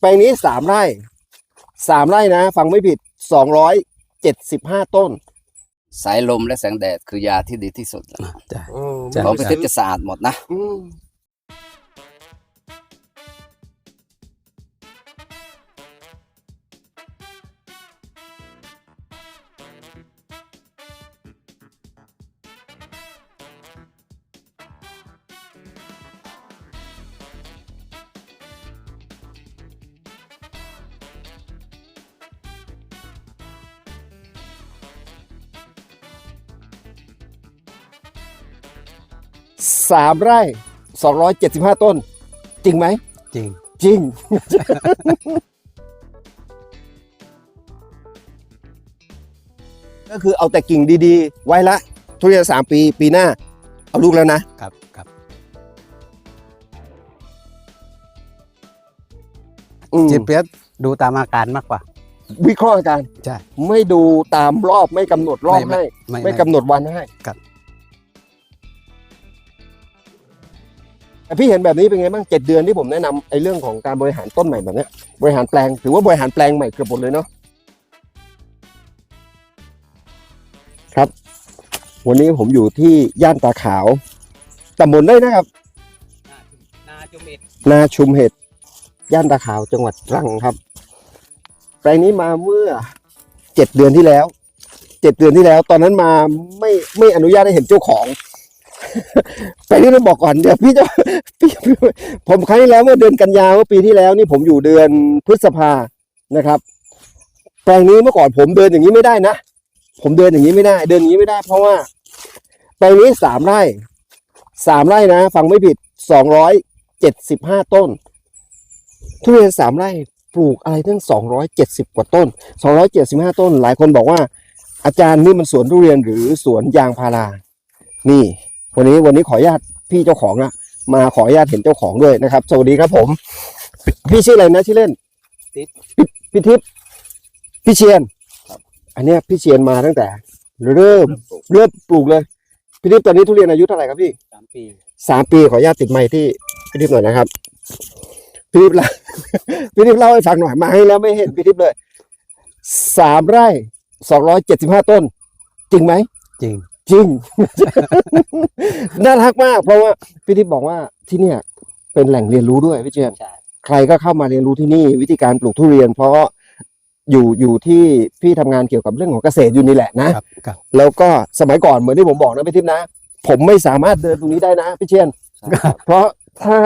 แปลงนี้สามไร่สามไร่นะ ฟังไม่ผิดสองร้อยเจ็ดสิบห้าต้น สายลมและแสงแดดคือยาที่ดีที่สุดแล้วใช่อืมใช่ของพิทิพย์จะสะอาดหมดนะ อืม สามไร่สองร้อยเจ็ดสิบห้าต้น จริงไหม จริง จริง ก็คือเอาแต่กิ่งดีๆ ไว้ละ ทุเรียนสามปีปีหน้า เอาลูกแล้วนะ ครับครับ อืมจีเปียสดูตามอาการมากกว่า วิเคราะห์อาการ ใช่ ไม่ดูตามรอบไม่กำหนดรอบไม่ให้ ไม่ไม่กำหนดวันให้ครับ แต่พี่เห็นแบบนี้เป็นไงบ้างเจ็ดเดือนที่ผมแนะนำไอ้เรื่องของการบริหารต้นใหม่แบบเนี้ยบริหารแปลงถือว่าบริหารแปลงใหม่เกือบหมดเลยเนาะครับ วันนี้ผมอยู่ที่ย่านตาขาวตำบลได้นะครับ นาจุมิดนาชุมเห็ด ย่านตาขาวจังหวัดตรังครับ แปลงนี้มาเมื่อเจ็ดเดือนที่แล้วเจ็ดเดือนที่แล้ว ตอนนั้นมาไม่ไม่อนุญาตให้เห็นเจ้าของ แปลงนี้ต้องบอกก่อนเดี๋ยวพี่จะพี่พี่ ผมครั้งที่แล้วเมื่อเดือนกันยาเมื่อปีที่แล้วนี่ผมอยู่เดือนพฤษภานะครับ แปลงนี้เมื่อก่อนผมเดินอย่างนี้ไม่ได้นะผมเดินอย่างนี้ไม่ได้ เดินอย่างนี้ไม่ได้ เพราะว่าแปลงนี้สามไร่สามไร่นะ ฟังไม่ผิดสองร้อยเจ็ดสิบห้าต้น ทุเรียนสามไร่ปลูกอะไรตั้งสองร้อยเจ็ดสิบกว่าต้นสองร้อยเจ็ดสิบห้าต้น หลายคนบอกว่า อาจารย์นี่มันสวนทุเรียนหรือสวนยางพารา นี่ วันนี้วันนี้ขออนุญาตพี่เจ้าของอะ มาขออนุญาตเห็นเจ้าของด้วยนะครับ สวัสดีครับผม พี่ชื่ออะไรนะชื่อเล่นติ๊บพี่พี่ทิพย์พี่เชียนอันเนี้ยพี่เชียนมาตั้งแต่ เริ่มเริ่มปลูกเลยพี่ทิพย์ตอนนี้ทุเรียนอายุเท่าไหร่ครับพี่สามปีสามปีขออนุญาตติดไมค์ที่พี่ทิพย์หน่อยนะครับพี่ทิพย์เล่าพี่ทิพย์เล่าให้ฟังหน่อยมาให้แล้วไม่เห็นพี่ทิพย์เลยสามไร่สองร้อยเจ็ดสิบห้าต้น จริงไหมจริง จริง น่ารักมาก เพราะว่าพี่ทิพย์บอกว่าที่เนี่ย เป็นแหล่งเรียนรู้ด้วยพี่เจนใช่ใครก็เข้ามาเรียนรู้ที่นี่ วิธีการปลูกทุเรียน เพราะอยู่อยู่ที่พี่ทำงานเกี่ยวกับเรื่องของเกษตรอยู่นี่แหละนะ ครับครับ แล้วก็สมัยก่อนเหมือนที่ผมบอกนะพี่ทิพย์นะ ผมไม่สามารถเดินตรงนี้ได้นะพี่เชียนเพราะถ้า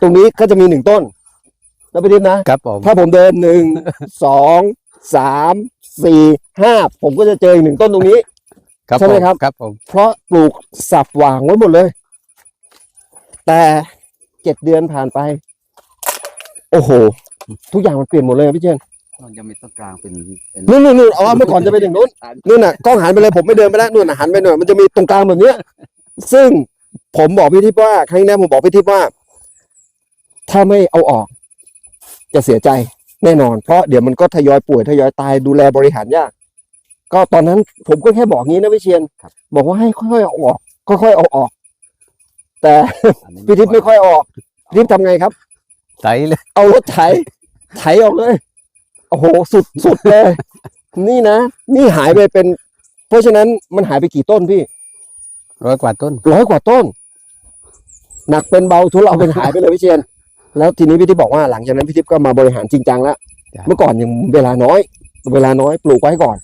ตรงนี้ก็จะมีหนึ่งต้นแล้วพี่ทิพย์นะ ครับผม ถ้าผมเดินหนึ่ง สองสามสี่ห้าผมก็จะเจออีกหนึ่งต้นตรงนี้ครับ ใช่ไหมครับครับผมเพราะปลูกสับหว่างไว้หมดเลย แต่เจ็ดเดือนผ่านไป โอ้โห ทุกอย่างมันเปลี่ยนหมดเลยอะพี่เจนมันจะมีต้นกลางเป็นเป็นนู่นนู่นนู่นอ๋อเมื่อก่อนจะเป็นอย่างนู้นนู่นน่ะกล้องหันไปเลยผมไม่เดินไปแล้วนู่นน่ะหันไปหน่อยมันจะมีตรงกลางแบบเนี้ย ซึ่งผมบอกพี่ทิพย์ว่าครั้งนี้นะผมบอกพี่ทิพย์ว่า ถ้าไม่เอาออก จะเสียใจแน่นอน เพราะเดี๋ยวมันก็ทยอยป่วยทยอยตายดูแลบริหารยาก ก็ตอนนั้นผมก็แค่บอกงี้นะพี่เชียนบอกว่าให้ค่อยๆเอาออกค่อยๆเอาออก แต่อันนี้พี่ทิพย์ไม่ค่อยเอาออกพี่ทิพย์ทำไงครับ ใสเลย เอารถไถ ไถออกเลย โอ้โห สุดสุดเลย นี่นะ นี่หายไปเป็น เพราะฉะนั้นมันหายไปกี่ต้นพี่ ร้อยกว่าต้น ร้อยกว่าต้น หนักเป็นเบาทุเลาเป็นหายไปเลยพี่เชียน แล้วทีนี้พี่ทิพย์บอกว่าหลังจากนั้นพี่ทิพย์ก็มาบริหารจริงจังแล้ว จ้ะ เมื่อก่อนยังเวลาน้อย เวลาน้อยปลูกไว้ก่อน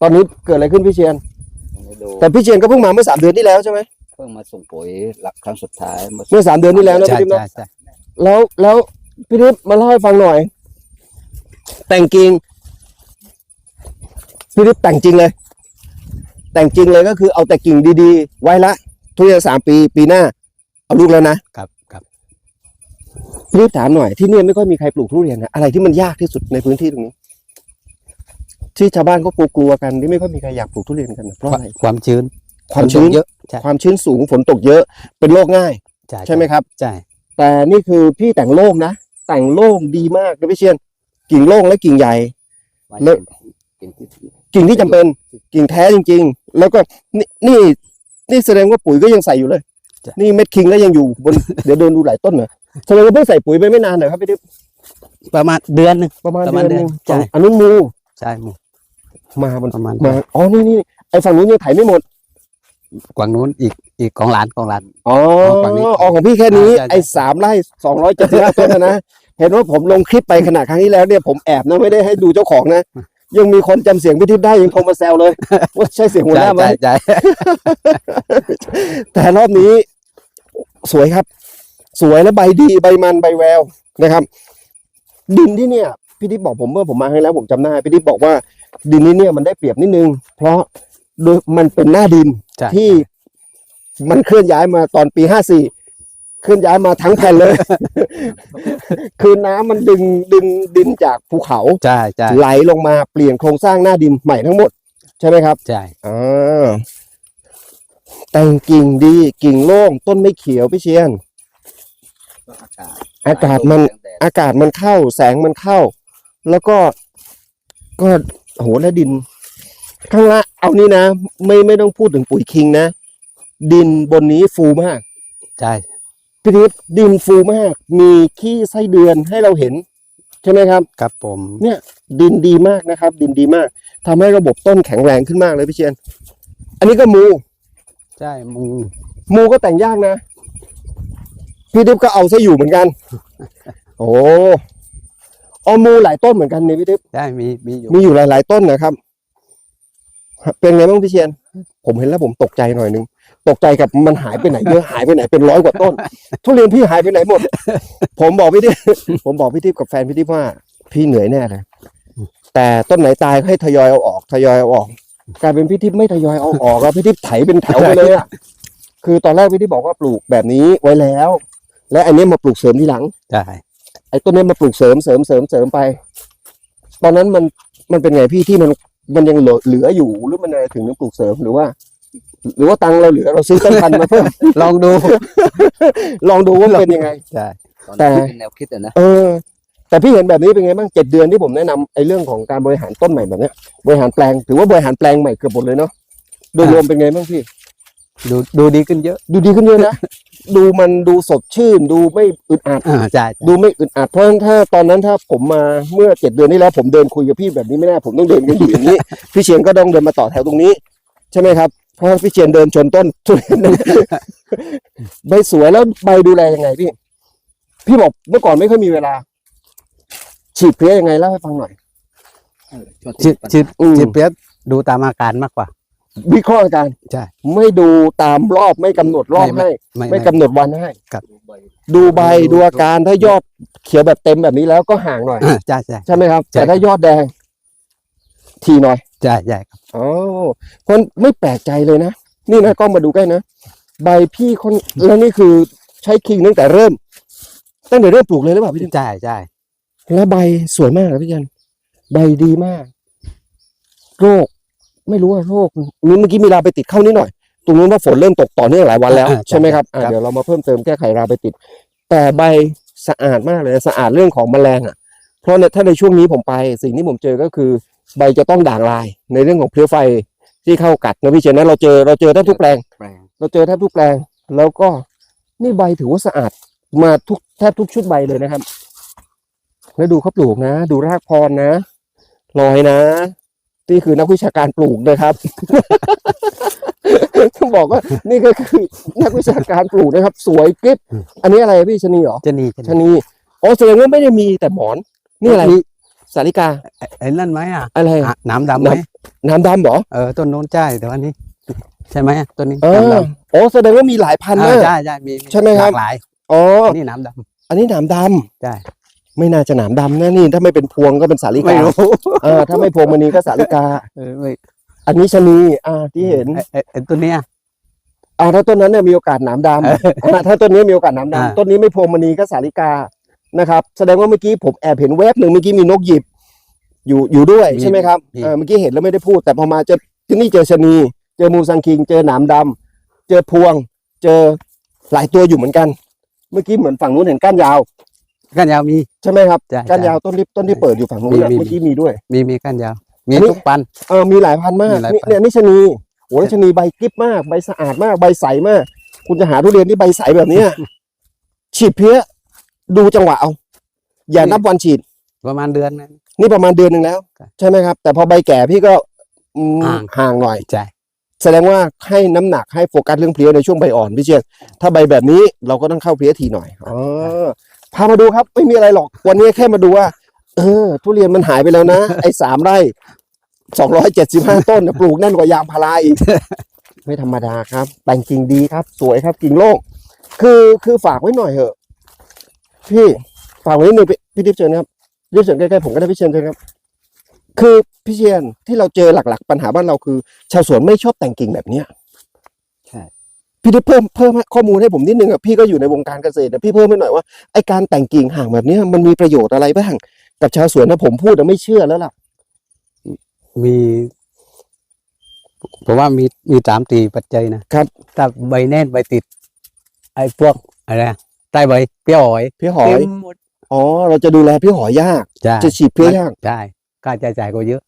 ตอนนี้เกิดอะไรขึ้นพี่เชียนให้ดูแต่พี่เชียนก็เพิ่งมาเมื่อสามเดือนที่แล้วใช่ไหมเพิ่งมาส่งปุ๋ยหลักครั้งสุดท้ายเมื่อเมื่อสามเดือนที่แล้วนะใช่พี่ทิพย์นะใช่ใช่แล้วแล้วพี่ทิพย์มาเล่าให้ฟังหน่อย แต่งจริงพี่ทิพย์แต่งจริงเลย แต่งจริงเลยก็คือเอาแต่กิ่งดีๆ ไว้ละ ทุเรียนสามปีปีหน้า เอาลูกแล้วนะครับครับ พี่ทิพย์ถามหน่อยที่เนี่ยไม่ค่อยมีใครปลูกทุเรียนนะอะไรที่มันยากที่สุดในพื้นที่ตรงนี้ ที่ชาวบ้านก็กลัวๆกันที่ไม่ค่อยมีใครอยากปลูกทุเรียนกันนะเพราะอะไรความชื้น ความชื้นฝตกเยอะใช่ความชื้นสูงฝนตกเยอะ เป็นโรคง่ายใช่ใช่ไหมครับใช่แต่นี่คือพี่แต่งโล่งนะ แต่งโล่งดีมากนะพี่เชียน กิ่งโล่งและกิ่งใหญ่ไว้เลิกเป็นที่กิ่งที่จำเป็นกิ่งแท้จริง ๆ แล้วก็นี่นี่นี่แสดงว่าปุ๋ยก็ยังใส่อยู่เลย นี่เม็ดคิงก็ยังอยู่บนเดี๋ยวเดินดูหลายต้นเหรอแสดงว่าเพิ่งใส่ปุ๋ยไปไม่นานเหรอครับพี่ทิพย์ประมาณเดือนหนึงประมาณประมาณเดือนหนึงเดือนใช่อันนู้นมูใช่หมู มามันประมาณ มาอ๋อนี่นี่ไอ้ฝั่งนู้นยังไถไม่หมดกวางนู้นอีกอีกของหลานของหลาน อ๋อฝั่งนี้อ๋อของพี่แค่นี้ใช่ใช่ ไอ้สามไร่สองร้อยเจ็ดสิบห้าต้นนะนะเห็นว่าผมลงคลิปไปขนาดครั้งที่แล้วเนี่ยผมแอบนะไม่ได้ให้ดูเจ้าของนะ ยังมีคนจำเสียงพี่ทิพย์ได้ยังโทรมาแซวเลย ว่าใช่เสียงหัวหใช่น้าไหมใช่ใช่ แต่รอบนี้สวยครับ สวยและใบดีใบมันใบแววนะครับ ดินที่เนี่ยพี่ทิพย์บอกผมเมื่อผมมาให้แล้วผมจำได้พี่ทิพย์บอกว่า ดินนี้เนี่ยมันได้เปรียบนิดนึง เพราะโดยมันเป็นหน้าดินใช่ ที่มันเคลื่อนย้ายมาตอนปีห้าสี่เคลื่อนย้ายมาทั้งแผ่นเลย คือน้ำมันดึงดึงดินจากภูเขา ใช่ใช่ไหลลงมาเปลี่ยนโครงสร้างหน้าดินใหม่ทั้งหมด ใช่ไหมครับใช่อ่าแต่งกิ่งดีกิ่งโล่งต้นไม่เขียวพี่เชียน อากาศมันแสงแดดอากาศมันเข้าแสงมันเข้า แล้วก็ก็ โหแล้วดิน ข้างละเอานี่นะ ไม่ไม่ต้องพูดถึงปุ๋ยคิงนะ ดินบนนี้ฟูมากใช่พี่ทิพย์ดินฟูมาก มีขี้ไส้เดือนให้เราเห็น ใช่ไหมครับ ครับผมเนี่ยดินดีมากนะครับ ดินดีมากทำให้ระบบต้นแข็งแรงขึ้นมากเลยพี่เชียน อันนี้ก็มู ใช่หมู มูก็แต่งยากนะ พี่ทิพย์ก็เอาซะอยู่เหมือนกัน โอ้ เอามูหลายต้นเหมือนกันนี่พี่ทิพย์ใช่มีมีอยู่มีอยู่หลาย ๆ ต้นนะครับ เป็นไงบ้างพี่เชียน ผมเห็นแล้วผมตกใจหน่อยนึง ตกใจกับมันหายไปไหนเยอะหายไปไหนเป็นร้อยกว่าต้น ทุเรียนพี่หายไปไหนหมด ผมบอกพี่ทิพย์ผมบอกพี่ทิพย์กับแฟนพี่ทิพย์ว่า พี่เหนื่อยแน่เลยแต่ต้นไหนตายก็ให้ทยอยเอาออกทยอยเอาออกกลายเป็นพี่ทิพย์ไม่ทยอยเอาออกอะพี่ทิพย์ไถเป็นแถวไปเลยอะคือตอนแรกพี่ทิพย์บอกว่าปลูกแบบนี้ไว้แล้ว และอันนี้มาปลูกเสริมทีหลังใช่ไอ้ต้นนี้มาปลูกเสริมเสริมเสริมเสริมไป ตอนนั้นมันมันเป็นไงพี่ที่มันมันยังเหลือเหลืออยู่หรือมันอะไรถึงต้องปลูกเสริมหรือว่า หรือว่าตังค์เราเหลือเราซื้อต้นพันธุ์มาเพิ่ม ลองดู ลองดูว่ามันเป็นยังไง ใช่ตอนแต่ นี้เป็นแนวคิดอะนะเออ แต่พี่เห็นแบบนี้เป็นไงบ้างเจ็ดเดือนที่ผมแนะนำไอ้เรื่องของการบริหารต้นใหม่แบบเนี้ยบริหารแปลงถือว่าบริหารแปลงใหม่เกือบหมดเลยเนาะโดยรวมเป็นไงบ้างพี่ ดูดูดีขึ้นเยอะ ดูดีขึ้นเยอะนะ ดูมันดูสดชื่น ดูไม่อึดอัดอ่าใช่ใช่ดูไม่อึดอัดเพราะฉะนั้นถ้าตอนนั้นถ้าผมมาเมื่อเจ็ดเดือนที่แล้ว ผมเดินคุยกับพี่แบบนี้ไม่ได้ผมต้องเดินกันอยู่อย่างนี้ พี่เชียนก็ต้องเดินมาต่อแถวตรงนี้ ใช่ไหมครับเพราะพี่เชียนเดินชนต้นทุเรียนใบสวยแล้วใบดูแลยังไงพี่ พี่บอกเมื่อก่อนไม่ค่อยมีเวลา ฉีดเพลี้ยยังไงเล่าให้ฟังหน่อยชิดชิดอืมชิดเปียกดูตามอาการมากกว่า วิเคราะห์อาการใช่ ไม่ดูตามรอบไม่กำหนดรอบไม่ให้ ไม่ไม่ ไม่กำหนดวันให้ครับ ดูใบดูอาการถ้ายอดเขียวแบบเต็มแบบนี้แล้วก็ห่างหน่อย อ่าใช่ใช่ ใช่ไหมครับ ใช่ แต่ถ้ายอดแดง ทีหน่อยใช่ใช่ครับอ๋อเพราะไม่แปลกใจเลยนะ นี่นะกล้องมาดูใกล้นะ ใบพี่คนแล้วนี่คือใช้คิงตั้งแต่เริ่ม ตั้งแต่เริ่มปลูกเลยหรือเปล่าพี่ทิมใช่ใช่แล้วใบสวยมากนะพี่ยันใบดีมาก โรค ไม่รู้ว่าโรคนี่เมื่อกี้มีราไปติดเข้านิดหน่อย ตรงนู้นว่าฝนเริ่มตกต่อเนื่องหลายวันแล้ว ใช่ไหมครับอะเดี๋ยวเรามาเพิ่มเติมแก้ไขราไปติด แต่ใบสะอาดมากเลยสะอาดเรื่องของแมลงอะ เพราะเนี่ยถ้าในช่วงนี้ผมไปสิ่งที่ผมเจอก็คือ ใบจะต้องด่างลายในเรื่องของเพลี้ยไฟที่เข้ากัดนะพี่เชนนะเราเจอเราเจอแทบทุกแปลงแปลงเราเจอแทบทุกแปลง แล้วก็นี่ใบถือว่าสะอาดมาทุกแทบทุกชุดใบเลยนะครับ แล้วดูเขาปลูกนะ ดูรากพรนะลอยนะ นี่คือนักวิชาการปลูกนะครับ ต้องบอกว่านี่ก็คือนักวิชาการปลูกนะครับ สวยกริบอันนี้อะไรพี่ชะนีเหรอจะนี่จะชะนี่นีอ๋อแสดงว่าไม่ได้มีแต่หมอน นี่อะไรมีสาลิกาไอ้ไอ้นั่นไหมอะอะไรอะน้ำดำไหมน้ำดำเหรอเออต้นโน้นใช่แต่ว่านี้ ใช่ไหมต้นนี้เอน้ำอดโอ้แสดงว่ามีหลายพันำธุ์เออมากใช่ใช่มีใช่ไหมครับลากหลายอ๋อนี่น้ำดอันนี้หนามดำใช่ำ ไม่น่าจะหนามดำนะนี่ ถ้าไม่เป็นพวงก็เป็นสาลิไม่การู้เออถ้าไม่พวงมณีก็สาลิกา เออไม่อันนี้ชะนีอ่าที่เห็นไอ้ไอ้ไอ้ต้นเนี้ยอ่าถ้าต้นนั้นเนี่ยมีโอกาสหนามดำอ่าถ้าต้นนี้มีโอกาสหนามอ่าดำต้นนี้ไม่พวงมณีก็สาลิกานะครับ แสดงว่าเมื่อกี้ผมแอบเห็นแวบหนึ่งเมื่อกี้มีนกหยิบ อยู่อยู่ด้วยใช่ไหมครับเออเมื่อกี้เห็นแล้วไม่ได้พูด แต่พอมาเจอที่นี่เจอชะนี เจอมูซังคิง เจอหนามดำเจอพวง เจอหลายตัวอยู่เหมือนกัน เมื่อกี้เหมือนฝั่งนู้นเห็นก้านยาว ก้านยาวมี ใช่ไหมครับใช่ก้านยาวต้นที่ต้นที่เปิดอยู่ฝั่งนู้นมีอะมี เมื่อกี้มีด้วย มีมีก้านยาว มีอันนี้ ทุกปัน เออมีหลายพันธุ์มากมีหลายนี่พันธุ์ เนี่ยนี่ชะนีโอ้ยชะนีใบกริบมาก ใบสะอาดมาก ใบใสมาก คุณจะหาทุเรียนที่ใบใสแบบเนี้ย ฉีดเพี้ย ดูจังหวะเอา อย่านับวันฉีด ประมาณเดือนนึง นี่ประมาณเดือนหนึ่งแล้ว ครับใช่ไหมครับ แต่พอใบแก่พี่ก็อืมห่าง ห่างหน่อย ใช่ แสดงว่าให้น้ำหนักให้โฟกัสเรื่องเพลี้ยในช่วงใบอ่อนพี่เชียนถ้าใบแบบนี้เราก็ต้องเข้าเพลี้ยทีหน่อยอ๋อ พามาดูครับไม่มีอะไรหรอก วันนี้แค่มาดูว่า เออ ทุเรียนมันหายไปแล้วนะ ไอ้สามไร่สองร้อยเจ็ดสิบห้าต้นน่ะปลูกแน่นกว่ายางพาราอีก ไม่ธรรมดาครับ แต่งกิ่งดีครับ สวยครับกิ่งโล่งคือคือฝากไว้หน่อยเถอะ พี่ฝากไว้นิดนึงพี่พี่ทิพย์เชิญครับทิพย์เชิญใกล้ๆผมก็ได้พี่เชิญเชิญครับ คือพี่เชียนที่เราเจอหลัก ๆ ปัญหาบ้านเราคือ ชาวสวนไม่ชอบแต่งกิ่งแบบเนี้ยใช่ พี่ทิพย์เพิ่มเพิ่มข้อมูลให้ผมนิดนึงอะพี่ก็อยู่ในวงการเกษตรนะพี่เพิ่มให้หน่อยว่าไอการแต่งกิ่งห่างแบบเนี้ยมันมีประโยชน์อะไรบ้างกับชาวสวนนะผมพูดแต่ไม่เชื่อแล้วล่ะ มีเพราะว่ามีมีสามตีปัจจัยนะครับถ้าใบแน่นใบติด ไอ้พวกอะไรนะใต้ใบเปรี้ยวหอยพี่หอย เต็มหมดอ๋อ เราจะดูแลพี่หอยยาก ใช่จะฉีดเพี้ยยาก ใช่ค่าใช้จ่ายก็เยอะ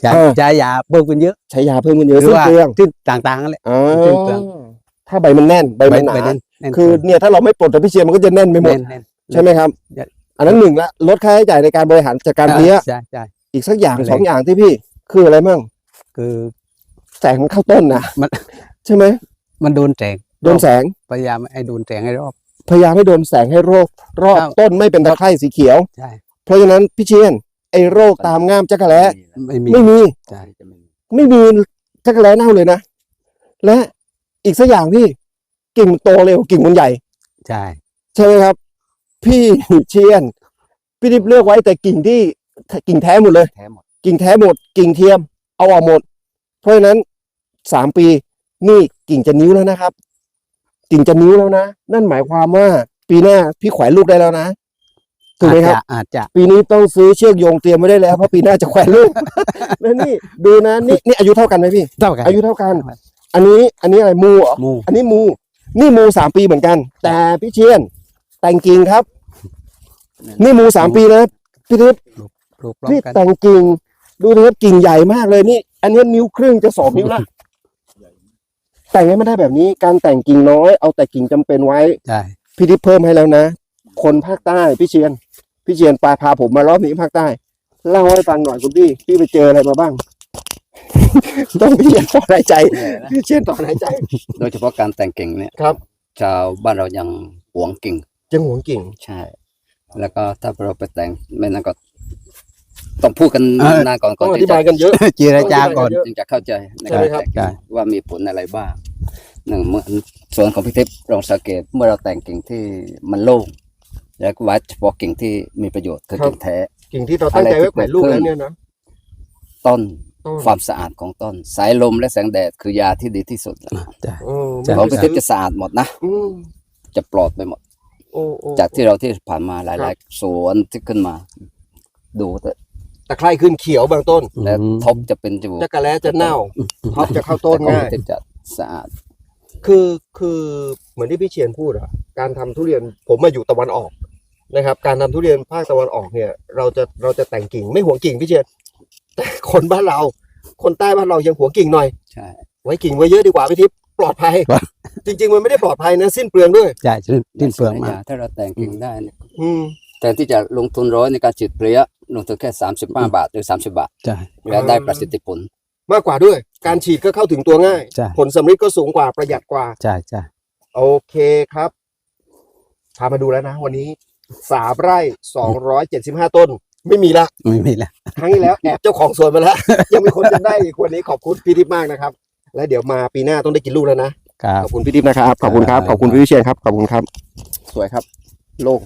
ใช้เออใช้ยาเพิ่มขึ้นเยอะใช้ยาเพิ่มขึ้นเยอะหรืซึ่งว่าเปลือง ที่ต่างๆนั่นแหละ อ๋อ ซึ่งเปลือง ถ้าใบมันแน่นใบมันหนาใบแน่นแน่นคือเนี่ยถ้าเราไม่ปลดแต่พี่เชียร์มันก็จะแน่นไปหมดแน่นแน่นใช่ไหมครับใช่อันนั้นหนึ่งละลดค่าใช้จ่ายในการบริหารจัดการเพี้ยใช่ใช่อีกสักอย่างอะไรสองอย่างที่พี่ คืออะไรมั่งคือ แสงมันเข้าต้นนะมันใช่ไหมมันโดนแสงโดนแสงพยายามให้โดนแสงให้รอบพยายามให้โดนแสงให้โรครอบครับต้นไม่เป็นตะไคร่สีเขียวใช่เพราะฉะนั้นพี่เชียนไอ้โรคตามง่ามจักรแล้ไม่มีไม่มีใช่จะไม่มีไม่มีจักรแล้เน่าเลยนะและ อีกสักอย่างพี่กิ่งมันโตเร็วกิ่งมันใหญ่ ใช่ ใช่ไหมครับ พี่เชียน พี่ดิบเลือกไว้แต่กิ่งที่กิ่งแท้หมดเลย แท้หมด กิ่งแท้หมด กิ่งเทียม เอาออกหมด เพราะฉะนั้นสามปีนี่กิ่งจะนิ้วแล้วนะครับ กิ่งจะนิ้วแล้วนะ นั่นหมายความว่าปีหน้าพี่แขวนลูกได้แล้วนะถูกไหมครับอาจจะ ปีนี้ต้องซื้อเชือกโยงเตรียมไว้ได้แล้วเพราะปีหน้าจะแขวนลูกแล้วนี่ดูนะนี่นี่อายุเท่ากันไหมพี่เท่ากันอายุเท่ากัน อันนี้อันนี้อะไรมูเหรอหมู อันนี้มู นี่มูสามปีเหมือนกัน แต่พี่เชียนแต่งกิ่งครับ นี่มูสามปีนะพี่ทิพย์ปลูกพร้อมพี่กัน แต่งกิ่งดูนะครับกิ่งใหญ่มากเลยนี่ อันนี้นิ้วครึ่งจะสองนิ้วละแต่งให้มันได้แบบนี้การแต่งกิ่งน้อย เอาแต่กิ่งจำเป็นไว้ ใช่ พี่ทิพย์เพิ่มให้แล้วนะ คนภาคใต้พี่เชียน พี่เชียนปาพาผมมารอบนี้ภาคใต้ เล่าให้ฟังหน่อยคุณพี่ พี่ไปเจออะไรมาบ้าง ต้องพี่เชียนต่อหายใจพี่เชียนต่อหายใจ โดยเฉพาะการแต่งกิ่งเนี่ยครับ ชาวบ้านเรายังหวงกิ่งจังหวงกิ่งใช่ แล้วก็ถ้าเราไปแต่งไม่นั้นก็ต้องพูดกันเออนานก่อนก่ต้ออนงอที่ธิบายจะกันเยอะเจรจาก่อนจึงจะเข้าใจในใช่การไหมครับแต่งใช่กิ่งว่ามีผลอะไรบ้างหนึ่งเมื่อส่วนของพิทิพย์ลองสังเกตเมื่อเราแต่งกิ่งที่มันโล่งแล้วก็ไว้เฉพาะกิ่งที่มีประโยชน์คือครับกิ่งแท้ กิ่งที่เราตั้งใจไว้แขวนลูกแล้วเนี่ยนะต้น ต้นความสะอาดของต้น สายลมและแสงแดดคือยาที่ดีที่สุดแล้วใช่โอ้ใช่ของไม่พิได้ทิพย์จะสะอาดหมดนะ อืมจะปลอดไปหมด โอ้โอ้ จากที่เราที่ผ่านมาหครัลาย บ ๆ สวนที่ขึ้นมา ดูแต่ตะไคร่ขึ้นเขียวบางต้นและอืมทบจะเป็นจมูกจักระแล้จะเน่าท็อปจะเข้าต้นแต่ของง่ายพิทิพย์จะสะอาด คือคือเหมือนที่พี่เชียนพูดอะการทำทุเรียนผมมาอยู่ตะวันออกนะครับ การทำทุเรียนภาคตะวันออกเนี่ย เราจะเราจะแต่งกิ่งไม่หวงกิ่งพี่เชียน แต่คนบ้านเรา คนใต้บ้านเรายังหวงกิ่งหน่อย ใช่ ไว้กิ่งไว้เยอะดีกว่าพี่ทิพย์ปลอดภัย ครับ จริง ๆ มันไม่ได้ปลอดภัยนะ สิ้นเปลืองด้วย ใช่สิ้นสิ้นเปลืองมากถ้าเราแต่งกิ่งได้เนี่ยอืมแทนที่จะลงทุนร้อยในการฉีดเพลี้ยลงทุนแค่สามสิบห้าบาทหรือสามสิบาทใช่ แล้วได้ประสิทธิผล มากกว่าด้วย การฉีดก็เข้าถึงตัวง่าย ใช่ ผลสำลิดก็สูงกว่าประหยัดกว่า ใช่ใช่โอเคครับ พามาดูแล้วนะ วันนี้สามไร่สองร้อยเจ็ดสิบห้าต้น ไม่มีละ ไม่มีแล้ว ครั้งที่แล้วแอบเจ้าของสวนมาแล้ว ยังมีคนจะได้อีกวันนี้ขอบคุณพี่ทิพย์มากนะครับ และเดี๋ยวมาปีหน้าต้องได้กินลูกแล้วนะ ครับ ขอบคุณพี่ทิพย์นะครับ ขอบคุณครับ ขอบคุณพี่วิเชียนครับ ขอบคุณครับ สวยครับ โล่ง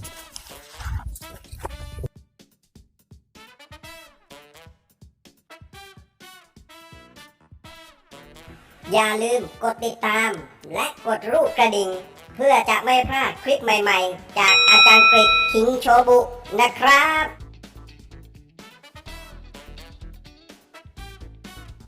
อย่าลืมกดติดตาม และกดรูปกระดิ่ง เพื่อจะไม่พลาดคลิปใหม่ๆ จากอาจารย์กริกคิงโชบุนะครับ